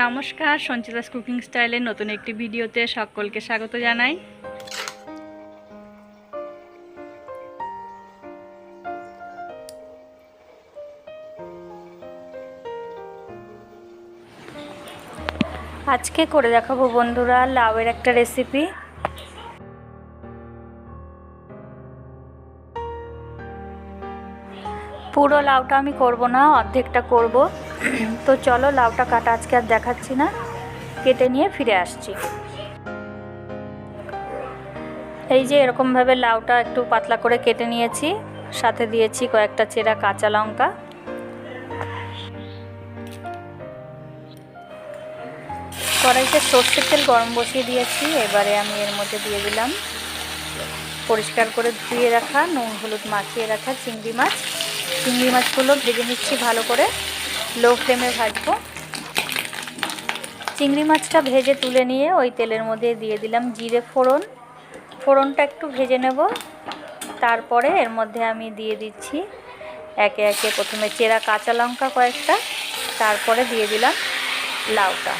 নমস্কার, সঞ্চিতাস কুকিং স্টাইলের নতুন একটি ভিডিওতে সকলকে স্বাগত জানাই। আজকে করে দেখাবো বন্ধুরা লাউয়ের একটা রেসিপি পুরো লাউটা আমি করব না, অর্ধেকটা করব। তো চলো লাউটা কাটা, আজকে আর দেখাচ্ছি না। কেটে নিয়ে ফিরে আসছি। এই যে এরকমভাবে লাউটা একটু পাতলা করে কেটে নিয়েছি। সাথে দিয়েছি কয়েকটা চেরা কাঁচা লঙ্কা। কড়াইতে সর্ষের তেল গরম বসিয়ে দিয়েছি। এবারে আমি এর মধ্যে দিয়ে দিলাম। পরিষ্কার করে ধুয়ে রাখা, নুন, হলুদ মাখিয়ে রাখা চিংড়ি মাছ। চিংড়ি মাছগুলো ভেজে নিচ্ছি ভালো করে লো ফ্লেমে ভাজবো। চিংড়ি মাছটা ভেজে তুলে নিয়ে ওই তেলের মধ্যে দিয়ে দিলাম জিরে ফোড়ন। ফোড়নটা একটু ভেজে নেব। তারপরে এর মধ্যে আমি দিয়ে দিচ্ছি একে একে প্রথমে চেরা কাঁচা লঙ্কা কয়েকটা, তারপরে দিয়ে দিলাম লাউটা।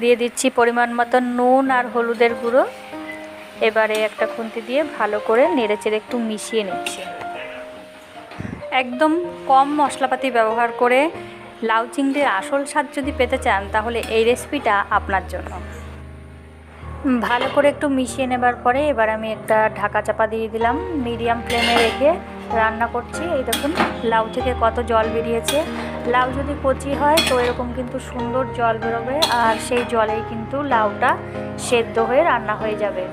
দিয়ে দিচ্ছি পরিমাণ মতো নুন আর হলুদের গুঁড়ো। এবারে একটা খুন্তি দিয়ে ভালো করে নেড়েচেড়ে একটু মিশিয়ে নিচ্ছি। একদম কম মশলাপাতি ব্যবহার করে লাউ চিংড়ির আসল স্বাদ যদি পেতে চান, তাহলে এই রেসিপিটা আপনার জন্য। ভালো করে একটু মিশিয়ে নেবার পরে এবার আমি একটা ঢাকা চাপা দিয়ে দিলাম। মিডিয়াম ফ্লেমে রেখে রান্না করছি। এই দেখুন, লাউ থেকে কত জল বেরিয়েছে। লাউ যদি কচি হয়, তো এরকম কিন্তু সুন্দর জল বেরোবে, আর সেই জলেই কিন্তু লাউটা সেদ্ধ হয়ে রান্না হয়ে যাবে।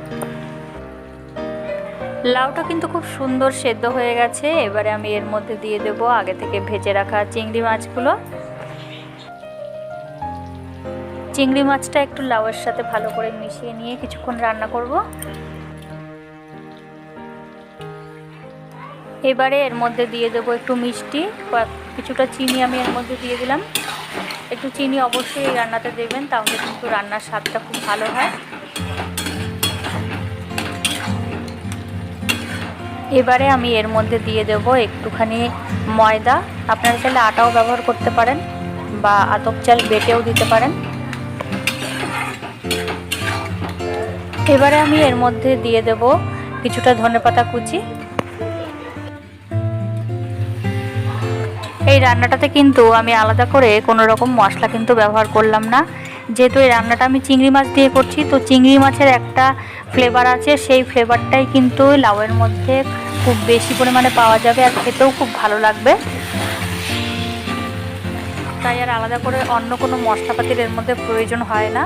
লাউটা কিন্তু খুব সুন্দর সেদ্ধ হয়ে গেছে। এবারে আমি এর মধ্যে দিয়ে দেব আগে থেকে ভেজে রাখা চিংড়ি মাছগুলো। চিংড়ি মাছটা একটু লাউয়ের সাথে ভালো করে মিশিয়ে নিয়ে কিছুক্ষণ রান্না করব। এবারে এর মধ্যে দিয়ে দেবো একটু মিষ্টি কিছুটা চিনি আমি এর মধ্যে দিয়ে দিলাম। একটু চিনি অবশ্যই রান্নাতে দেবেন, তাহলে কিন্তু রান্নার স্বাদটা খুব ভালো হয়। এবারে আমি এর মধ্যে দিয়ে দেব একটুখানি ময়দা। আপনারা চাইলে আটাও ব্যবহার করতে পারেন বা আতপ চাল বেটেও দিতে পারেন। এবারে আমি এর মধ্যে দিয়ে দেব কিছুটা ধনেপাতা কুচি। এই রান্নাটাতে কিন্তু আমি আলাদা করে কোনো রকম মশলা কিন্তু ব্যবহার করলাম না। যেহেতু এই রান্নাটা আমি চিংড়ি মাছ দিয়ে করছি, তো চিংড়ি মাছের একটা ফ্লেভার আছে, সেই ফ্লেভারটাই কিন্তু লাউয়ের মধ্যে খুব বেশি পরিমাণে পাওয়া যাবে আর খেতেও খুব ভালো লাগবে। তাই আর আলাদা করে অন্য কোনো মশলাপাতির এর মধ্যে প্রয়োজন হয় না।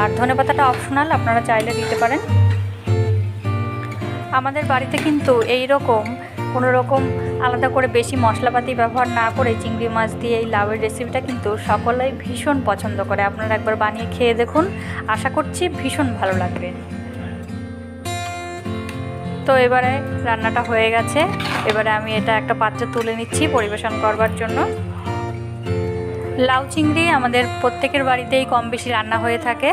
আর ধনেপাতাটা অপশনাল আপনারা চাইলে দিতে পারেন। আমাদের বাড়িতে কিন্তু এই রকম কোনো রকম আলাদা করে বেশি মশলাপাতি ব্যবহার না করে চিংড়ি মাছ দিয়ে এই লাউয়ের রেসিপিটা কিন্তু সকলেই ভীষণ পছন্দ করে। আপনারা একবার বানিয়ে খেয়ে দেখুন। আশা করছি ভীষণ ভালো লাগবে। তো এবারে রান্নাটা হয়ে গেছে। এবারে আমি এটা একটা পাত্রে তুলে নিচ্ছি পরিবেশন করবার জন্য। লাউ চিংড়ি আমাদের প্রত্যেকের বাড়িতেই কম বেশি রান্না হয়ে থাকে।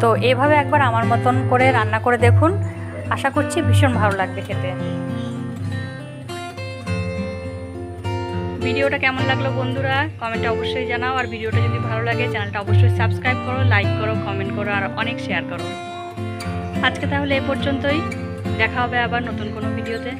তো এভাবে একবার আমার মতন করে রান্না করে দেখুন। আশা করছি ভীষণ ভালো লাগবে খেতে। ভিডিওটা কেমন লাগল বন্ধুরা? কমেন্টে অবশ্যই জানাও। আর ভিডিওটা যদি ভালো লাগে, চ্যানেলটা অবশ্যই সাবস্ক্রাইব করো, লাইক করো, কমেন্ট করো, আর অনেক শেয়ার করো। আজকে তাহলে এ পর্যন্তই। দেখা হবে আবার নতুন কোনো ভিডিওতে।